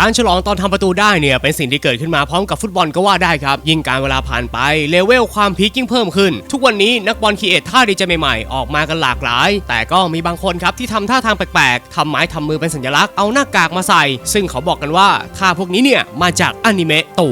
การฉลองตอนทำประตูได้เนี่ยเป็นสิ่งที่เกิดขึ้นมาพร้อมกับฟุตบอลก็ว่าได้ครับ ยิ่งการเวลาผ่านไปเลเวลความพีคยิ่งเพิ่มขึ้น ทุกวันนี้นักบอลคีเอทท่าดีใจใหม่ๆออกมากันหลากหลาย แต่ก็มีบางคนครับที่ทำท่าทางแปลกๆทำไม้ทำมือเป็นสัญลักษณ์เอาหน้ากากมาใส่ ซึ่งเขาบอกกันว่าท่าพวกนี้เนี่ยมาจากอนิเมะตู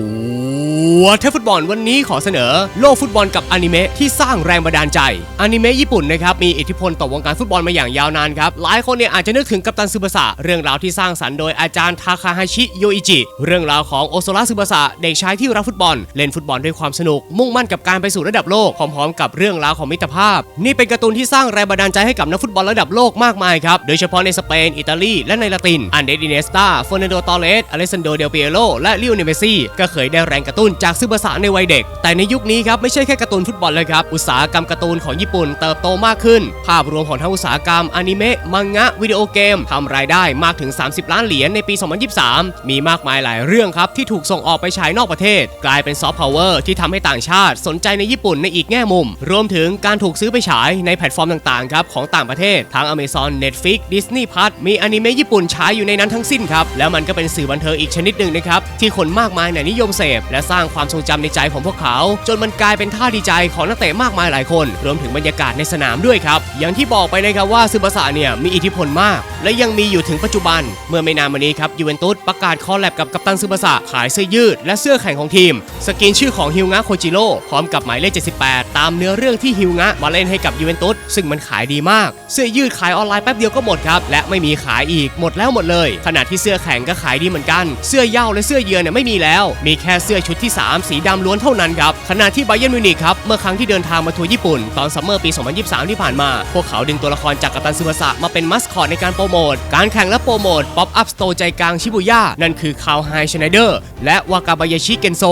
วเทฟุตบอลวันนี้ขอเสนอ โลกฟุตบอลกับอนิเมะที่สร้างแรงบันดาลใจอนิเมะญี่ปุ่นนะครับมีอิทธิพลต่อวงการฟุตบอลมาอย่างยาวนานครับหลายคนเนี่ยอาจจะนึกถึงกัปตันซึบาสะเรื่องราวที่สร้างสรรค์โดยอาจารย์ทาคาฮาชิโยอิจิ เรื่องราวของโอโซระซึบาสะเด็กชายที่รักฟุตบอล เล่นฟุตบอลด้วยความสนุก มุ่งมั่นกับการไปสู่ระดับโลกพร้อมๆ กับเรื่องราวของมิตรภาพ นี่เป็นการ์ตูนที่สร้างแรงบันดาลใจให้กับนักฟุตบอลระดับโลกมากมายครับโดยเฉพาะในสเปนอิตาลีและในละตินอันเดรอินเนสตาเฟอร์นันโดตอเรสอเลซันโดเดลเปียโรและลิโอเนเมซี่ก็เคยได้แรงกระตุ้นจากซึบาสะในวัยเด็ก แต่ในยุคนี้ครับไม่ใช่แค่การ์ตูนฟุตบอลเลยครับ อุตสาหกรรมการ์ตูนของญี่ปุ่นเติบโตมากขึ้น ภาพรวมของทั้งอุตสาหกรรมอนิเมะ มังงะ วิดีโอเกมทำรายได้มากถึง 30 ล้านเหรียญในปี 2023 มีมากมายหลายเรื่องครับที่ถูกส่งออกไปฉายนอกประเทศ กลายเป็นซอฟต์พาวเวอร์ที่ทำให้ต่างชาติสนใจในญี่ปุ่นในอีกแง่มุม รวมถึงการถูกซื้อไปฉายในแพลตฟอร์มต่างๆครับของต่างประเทศทั้ง Amazon Netflix Disney Plus มีอนิเมะญี่ปุ่นฉายอยู่ในนั้นทั้งสิ้นครับแล้วมันก็เป็นสื่อบันเทิงอีกชนิดหนึ่งนะครับที่คนมากมายเนี่ยนิยมเสพและสร้างความทรงจำในใจของพวกเขา จนมันกลายเป็นท่าดีใจของนักเตะมากมายหลายคน รวมถึงบรรยากาศในสนามด้วยครับ อย่างที่บอกไปนะครับว่าซึบาสะเนี่ยมีอิทธิพลมาก และยังมีอยู่ถึงปัจจุบัน เมื่อไม่นานมานี้ครับยูเวนตุสประกาศคอลแลบกับกัปตันซึบาสะขายเสื้อยืด และเสื้อแข่งของทีม สกรีนชื่อของฮิวงะโคจิโร่พร้อมกับหมายเลข 78 ตามเนื้อเรื่องที่ฮิวงะมาเล่นให้กับยูเวนตุสซึ่งมันขายดีมากเสื้อยืดขายออนไลน์แป๊บเดียวก็หมดครับและไม่มีขายอีกหมดแล้วหมดเลย ขณะที่เสื้อแข่งก็ขายดีเหมือนกัน เสื้อเย้าและเสื้อเยือนเนี่ยไม่มีแล้ว มีแค่เสื้อชุดที่3 สีดำล้วนเท่านั้นครับ ขณะที่ไบเยนมิวนิกครับเมื่อครั้งที่เดินทางมาทัวร์ญี่ปุ่น ตอนซัมเมอร์ปี 2023 ที่ผ่านมา พวกเขาดึงตัวละครจากกัปตันซึบาสะมาเป็นมัสคอตในการโปรโมท การแข่งและโปรโมทป๊อปอัพสโตร์ใจกลางชิบุย่านั่นคือคาวไฮชไนเดอร์และวากาบายาชิเกนโซ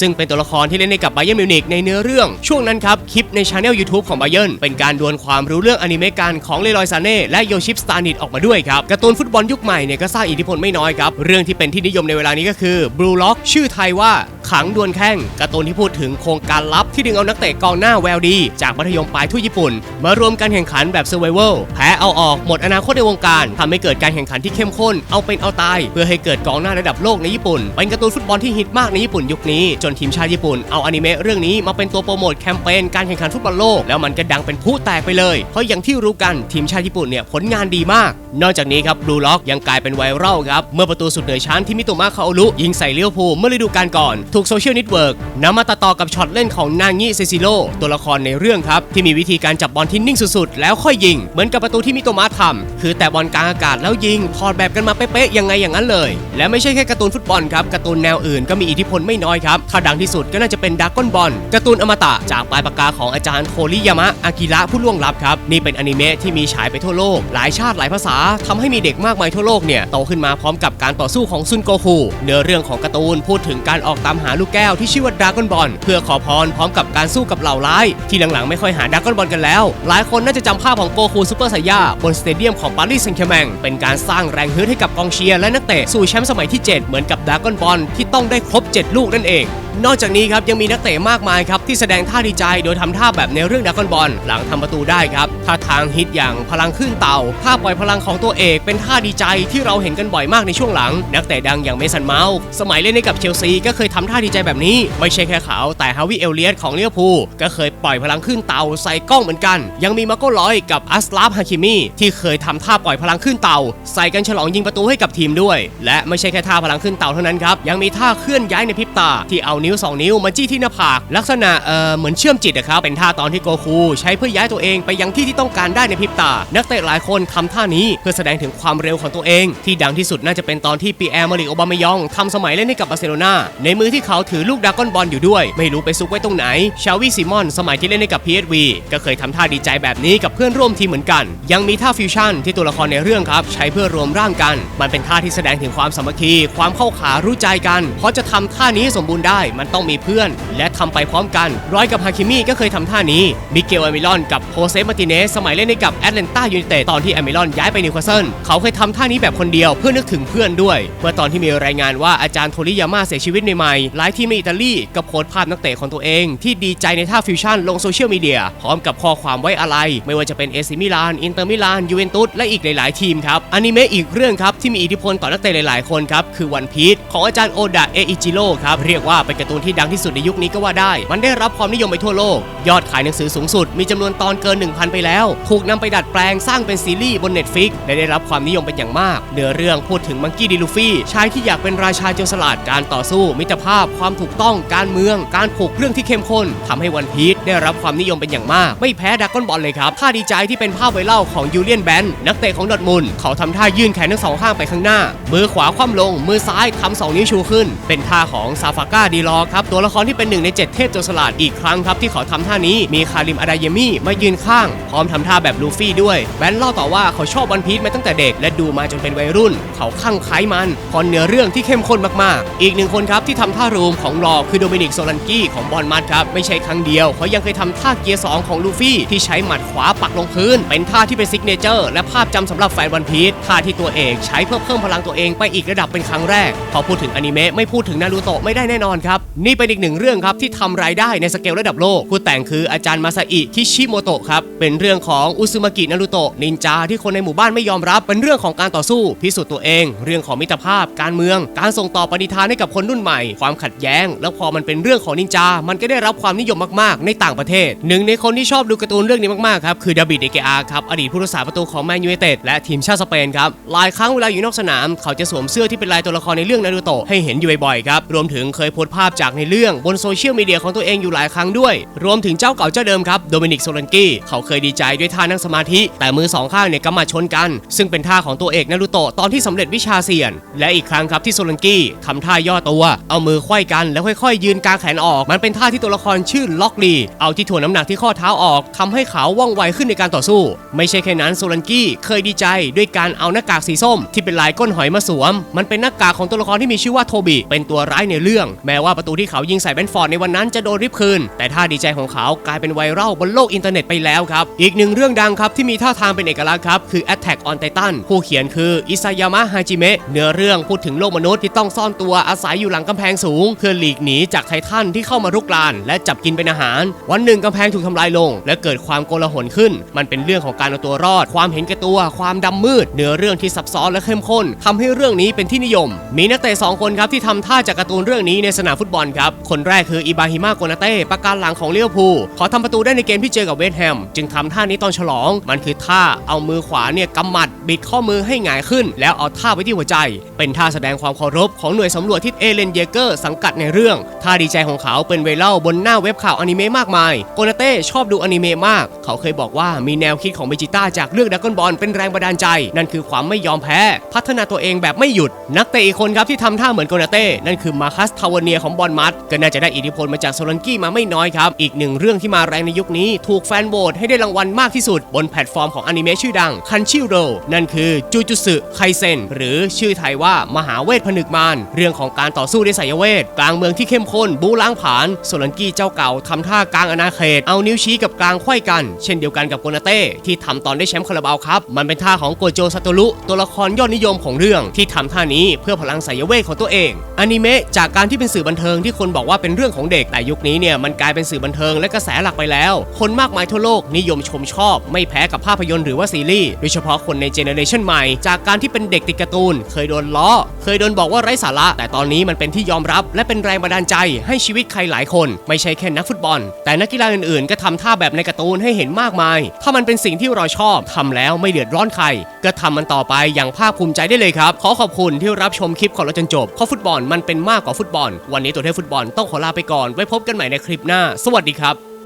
ซึ่งเป็นตัวละครที่เล่นให้กับไบเยนมิวนิกในเนื้อเรื่องช่วงนั้นครับคลิปในช anel YouTube ของไบเยนเป็นการดวลความรู้เรื่องอนิเมะกันของเลรอยซาเน่และโยชิปสตาร์นิตออกมาด้วยครับการ์ตูนฟุตบอลยุคใหม่เนี่ยก็สร้างอิทธิพลไม่น้อยครับเรื่องที่เป็นที่นิยมในเวลานี้ก็คือบลูล็อกชื่อไทยว่า ขังดวลแข้งการ์ตูนที่พูดถึงโครงการลับ ที่ดึงเอานักเตะกองหน้าแววดี จากมัธยมปลายทั่วญี่ปุ่น มารวมการแข่งขันแบบ Survival แพ้เอาออกหมดอนาคตในวงการทำให้เกิดการแข่งขันที่เข้มข้นเอาเป็นเอาตาย เพื่อให้เกิดกองหน้าระดับโลกในญี่ปุ่น เป็นการ์ตูนฟุตบอลที่ฮิตมากในญี่ปุ่นยุคนี้ จนทีมชาติญี่ปุ่นเอาอนิเมะเรื่องนี้มาเป็นตัวโปรโมทแคมเปญการแข่งขันฟุตบอลโลกแล้วมันก็ดังเป็นผู้แตกไปเลย เพราะอย่างที่รู้กันทีมชาติญี่ปุ่นเนี่ยผลงานดีมาก นอกจากนี้ครับบลูล็อกยังกลายเป็นไวรัลครับเมื่อประตูสุดเหนือชั้นที่มิโตมะคาโอรุยิงใส่เลี้ยวภูเมื่อฤดูกาลก่อนถูกโซเชียลเน็ตเวิร์กนำมาตัดต่อกับช็อตเล่นของนางิเซซิโร่ตัวละครในเรื่องครับ ที่มีวิธีการจับบอลที่นิ่งสุดๆ แล้วค่อยยิง เหมือนกับประตูที่มิโตมะทำคือแต่บอลกลางอากาศแล้วยิงถอดแบบกันมาเป๊ะๆยังไงอย่างนั้นเลย และไม่ใช่แค่การ์ตูนฟุตบอลครับการ์ตูนแนวอื่นก็มีอิทธิพลไม่น้อยครับถ้าดังที่สุดก็น่าจะเป็นดักก้อนบอลการ์ตูนอมตะจากปลายปากกาของอาจารย์โทริยามะอากิระผู้ล่วงลับครับนี่เป็นอนิเมะที่มีฉายไปทั่วโลก หลายชาติหลายภาษาทำให้มีเด็กมากมายทั่วโลกเนี่ยโตขึ้นมาพร้อมกับการต่อสู้ของซุนโกคูเนื้อเรื่องของการ์ตูนพูดถึงการออกตามหาลูกแก้วที่ชื่อว่าดราก้อนบอลเพื่อขอพรพร้อมกับการสู้กับเหล่าร้าย ที่หลังๆไม่ค่อยหาดราก้อนบอลกันแล้ว หลายคนน่าจะจำภาพของโกคูซูเปอร์ไซย่าบนสเตเดียมของปารีสแซงต์แชร์แมงเป็นการสร้างแรงฮึดให้กับกองเชียร์และนักเตะสู่แชมป์สมัยที่ 7 เหมือนกับดราก้อนบอลที่ต้องได้ครบ 7 ลูกนั่นเอง นอกจากนี้ครับยังมีนักเตะมากมายครับที่แสดงท่าดีใจโดยทำท่าแบบในเรื่องดากอนบอลหลังทำประตูได้ครับท่าทางฮิตอย่างพลังขึ้นเต่าท่าปล่อยพลังของตัวเอกเป็นท่าดีใจที่เราเห็นกันบ่อยมากในช่วงหลัง นักเตะดังอย่างเมสันเมาส์สมัยเล่นให้กับเชลซีก็เคยทำท่าดีใจแบบนี้ ไม่ใช่แค่เขาแต่ฮาวิเอลเลียสของเลี้ยวพูก็เคยปล่อยพลังขึ้นเต่าใส่กล้องเหมือนกัน ยังมีมาโก้ลอยกับอัสลาฟฮาคิมีที่เคยทำท่าปล่อยพลังขึ้นเต่าใส่กันฉลองยิงประตูให้กับทีมด้วย และไม่ใช่แค่ท่าพลังขึ้นเต่าเท่านั้นครับยังมีท่าเคลื่อนย้ายในพริบตาที่เอานิ้วสองนิ้วมาจี้ที่หน้าผาก ลักษณะเอ่อเหมือนเชื่อมจิตอะครับเป็นท่าตอนที่โกคู ใช้เพื่อย้ายตัวเองไปยังที่ที่ต้องการได้ในพริบตา นักเตะหลายคนทำท่านี้เพื่อแสดงถึงความเร็วของตัวเอง ที่ดังที่สุดน่าจะเป็นตอนที่ปีแอร์มาริโอบามายองทำสมัยเล่นให้กับบาร์เซโลนาในมือที่เขาถือลูกดากอนบอลอยู่ด้วย ไม่รู้ไปซุกไว้ตรงไหนชาวิซิมอนสมัยที่เล่นให้กับ PSV ก็เคยทำท่าดีใจแบบนี้กับเพื่อนร่วมทีมเหมือนกัน ยังมีท่าฟิวชั่นที่ตัวละครในเรื่องครับ ใช้เพื่อรวมร่างกัน มันเป็นท่าที่แสดงถึงความสามัคคี ความเข้าขารู้ใจกัน เพราะจะทำท่านี้สมบูรณ์ได้มันต้องมีเพื่อน และทำไปพร้อมกัน ร้อยกับฮาคิมิก็เคยทำท่านี้ มิเกลเอมิลอนกับโฮเซมาติเนสสมัยเล่นให้กับแอตแลนตายูไนเต็ดตอนที่เอมิลอนย้ายไปนิวคาสเซิลเขาเคยทำท่านี้แบบคนเดียวเพื่อนึกถึงเพื่อนด้วย เมื่อตอนที่มีรายงานว่าอาจารย์โทริยาม่าเสียชีวิตใหม่ๆหลายทีมในอิตาลีก็โพสต์ภาพนักเตะของตัวเอง ที่ดีใจในท่าฟิวชั่นลงโซเชียลมีเดียพร้อมกับข้อความไว้อะไร ไม่ว่าจะเป็นเอซิมิลานอินเตอร์มิลานยูเวนตุสและอีกหลายๆทีมครับอนิเมะอีกเรื่องครับที่มีอิทธิพลต่อนักเตะหลายๆคนครับคือวันพีชของอาจารย์โอดะเออิจิโร่ครับเรียกว่าเป็นการ์ตูนที่ดังที่สุดในยุคนี้ก็ว่าได้ มันได้รับความนิยมไปทั่วโลก ยอดขายหนังสือสูงสุด มีจำนวนตอนเกิน 1,000 ไปแล้ว ถูกนำไปดัดแปลงสร้างเป็นซีรีส์บน Netflix และได้รับความนิยมเป็นอย่างมาก เนื้อเรื่องพูดถึงมังกี้ดีลูฟี่ชายที่อยากเป็นราชาโจรสลัดการต่อสู้ มิตรภาพ ความถูกต้องการเมือง การผูกเรื่องที่เข้มข้นทำให้วันพีช ได้รับความนิยมเป็นอย่างมาก ไม่แพ้ดักก้อนบอลเลยครับท่าดีใจที่เป็นภาพไวรัลของยูเลียนแบนนักเตะของดอทมุนเขาทำท่ายื่นแขนทั้งสองข้างไปข้างหน้า มือขวาคว่ำลง มือซ้ายทำสองนิ้วชูขึ้น เป็นท่าของซาฟาก้าดีลอครับ ตัวละครที่เป็นหนึ่งในเจ็ดเทพโจรสลัดอีกครั้งครับที่เขาทำท่านี้มีคาริมอาดายมี่มายืนข้าง พร้อมทำท่าแบบลูฟี่ด้วยแบนเล่าต่อว่าเขาชอบวันพีชมาตั้งแต่เด็กและดูมาจนเป็นวัยรุ่น เขาข้างไคล้มันพอเนื้อเรื่องที่เข้มข้นมากๆ อีกหนึ่งคนครับที่ทำท่ารูมของรอคือโดมินิกโซลันกี้ของบอลมัดครับไม่ใช่ครั้งเดียวเขายังเคยทำท่าเกียร์สองของลูฟี่ที่ใช้หมัดขวาปักลงพื้น เป็นท่าที่เป็นซิกเนเจอร์และภาพจำสำหรับแฟนวันพีชท่าที่ตัวเอกใช้เพื่อเพิ่มพลังตัวเองไปอีกระดับเป็นครั้งแรก พอพูดถึงอนิเมะไม่พูดถึงนารูโตะไม่ได้แน่นอนครับ นี่เป็นอีกหนึ่งเรื่องครับที่ทำรายได้ในสเกลระดับโลก ผู้แต่งคืออาจารย์มาซาอิคิชิโมโตะครับเป็นเรื่องของอุซึมากินารูโตะนินจาที่คนในหมู่บ้านไม่ยอมรับ เป็นเรื่องของการต่อสู้ พิสูจน์ตัวเอง เรื่องของมิตรภาพ การเมือง การส่งต่อปณิธานให้กับคนรุ่นใหม่ ความขัดแย้ง แล้วพอมันเป็นเรื่องของนินจา มันก็ได้รับความนิยมมากๆ ในต่างประเทศ หนึ่งในคนที่ชอบดูการ์ตูนเรื่องนี้มากๆครับคือดาบิดเอเกอาครับอดีตผู้รักษาประตูของแมนยูไนเต็ดและทีมชาติสเปนครับหลายครั้งเวลาอยู่นอกสนาม เขาจะสวมเสื้อที่เป็นลายตัวละครในเรื่องนารูโตะให้เห็นอยู่บ่อยๆครับรวมถึงเคยโพสต์ภาพจากในเรื่องบนโซเชียลมีเดียของตัวเองอยู่หลายครั้งด้วย รวมถึงเจ้าเก่าเจ้าเดิมครับโดมินิกโซลันกี้เขาเคยดีใจด้วยท่านั่งสมาธิ แต่มือสองข้างเนี่ยกำมาชนกัน ซึ่งเป็นท่าของตัวเอกนารูโตะตอนที่สำเร็จวิชาเซียน และอีกครั้งครับที่โซลันกี้ทำท่าย่อตัว เอามือไขว้กันแล้วค่อยๆ ยืนกางแขนออก มันเป็นท่าที่ตัวละครชื่อล็อกลีเอาที่ถ่วงน้ำหนักที่ข้อเท้าออกทำให้เขาว่องไวขึ้นในการต่อสู้ ไม่ใช่แค่นั้นโซลันกี้เคยดีใจด้วยการเอาหน้ากากสีส้ม ที่เป็นลายก้นหอยมาสวม มันเป็นหน้ากากของตัวละครที่มีชื่อว่าโทบีเป็นตัวร้ายในเรื่อง แม้ว่าประตูที่เขายิงใส่แบนฟอร์ดในวันนั้นจะโดนริบคืน แต่ท่าดีใจของเขากลายเป็นไวรัลบนโลกอินเทอร์เน็ตไปแล้วครับ อีกหนึ่งเรื่องดังครับที่มีท่าทางเป็นเอกลักษณ์ครับคือ Attack on Titan ผู้เขียนคืออิซายามะฮาจิเมะเนื้อเรื่องพูดถึงโลกมนุษย์ที่ต้องซ่อนตัวอาศัยอยู่หลังกำแพงสูง เพื่อหลีกหนีจากไททันที่เข้ามารุกราน และจับกินเป็นอาหารวันหนึ่งกำแพงถูกทำลายลง และเกิดความโกลาหลขึ้น มันเป็นเรื่องของการเอาตัวรอด ความเห็นแก่ตัว ความดำมืด เนื้อเรื่องที่ซับซ้อนและเข้มข้นทำให้เรื่องนี้เป็นที่นิยม มีนักเตะสองคนครับที่ทำท่าจากการ์ตูนเรื่องนี้ในสนามฟุตบอลครับ คนแรกคืออิบาฮิมาโกนาเต้ประการหลังของเลี้ยวภูขอทำประตูได้ในเกมที่เจอกับเวสต์แฮมจึงทำท่านี้ตอนฉลอง มันคือท่าเอามือขวาเนี่ยกำหมัดบิดข้อมือให้หงายขึ้น แล้วเอาท่าไว้ที่หัวใจ เป็นท่าแสดงความเคารพของหน่วยสำรวจที่เอเลนเยเกอร์สังกัดในเรื่องท่าดีใจของเขาเป็นไวรัลบนหน้าเว็บข่าวอนิเมะมากมาย โกนาเต้ชอบดูอนิเมะมาก เขาเคยบอกว่ามีแนวคิดของเบจิต้าจากเรื่องดักกอนบอลเป็นแรงบันดาลใจ นั่นคือความไม่ยอมแพ้ พัฒนาตัวเองแบบไม่หยุด นักเตะอีกคนครับที่ทำท่าเหมือนโกนาเต้นั่นคือมาคัสทาวเนียของบอลมัดก็น่าจะได้อิทธิพลมาจากโซลันกี้มาไม่น้อยครับ อีกหนึ่งเรื่องที่มาแรงในยุคนี้ ถูกแฟนโหวตให้ได้รางวัลมากที่สุด บนแพลตฟอร์มของอนิเมะชื่อดังคันชิโรนั่นคือจูจูสึไคเซนหรือชื่อไทยว่ามหาเวทผนึกมารเรื่องของการต่อสู้ด้วยสายเวท กลางเมืองที่เข้มข้นบูล้างผลาญโซลันกี้เจ้าเก่าทำท่ากลางอาณาเขต เอานิ้วชี้กับกลางไขว้กัน เช่นเดียวกันกับโกนาเต้ที่ทำตอนได้แชมป์คาราบาวครับ มันเป็นท่าของโกโจซาโตรุตัวละครยอดนิยมของเรื่องที่ทำท่านี้เพื่อพลังสายเวทของตัวเองอนิเมะจากการที่เป็นสื่อบันเทิงที่คนบอกว่าเป็นเรื่องของเด็กแต่ยุคนี้เนี่ยมันกลายเป็นสื่อบันเทิงและกระแสหลักไปแล้ว คนมากมายทั่วโลกนิยมชมชอบ ไม่แพ้กับภาพยนตร์หรือว่าซีรีส์โดยเฉพาะคนในเจเนอเรชันใหม่จากการที่เป็นเด็กติดการ์ตูน เคยโดนล้อ เคยโดนบอกว่าไร้สาระ แต่ตอนนี้มันเป็นที่ยอมรับ และเป็นแรงบันดาลใจให้ชีวิตใครหลายคน ไม่ใช่แค่นักฟุตบอลแต่นักกีฬาอื่นๆ ก็ทำท่าแบบในการ์ตูนให้เห็นมากมาย ถ้ามันเป็นสิ่งที่เราชอบทำแล้วไม่เดือดร้อนใคร ก็ทำมันต่อไปอย่างภาคภูมิใจได้เลยครับ ขอขอบคุณที่รับชมคลิปของเราจนจบเพราะฟุตบอลมันเป็นมากกว่าฟุตบอล วันนี้ตัวเทพฟุตบอลต้องขอลาไปก่อน ไว้พบกันใหม่ในคลิปหน้า สวัสดีครับ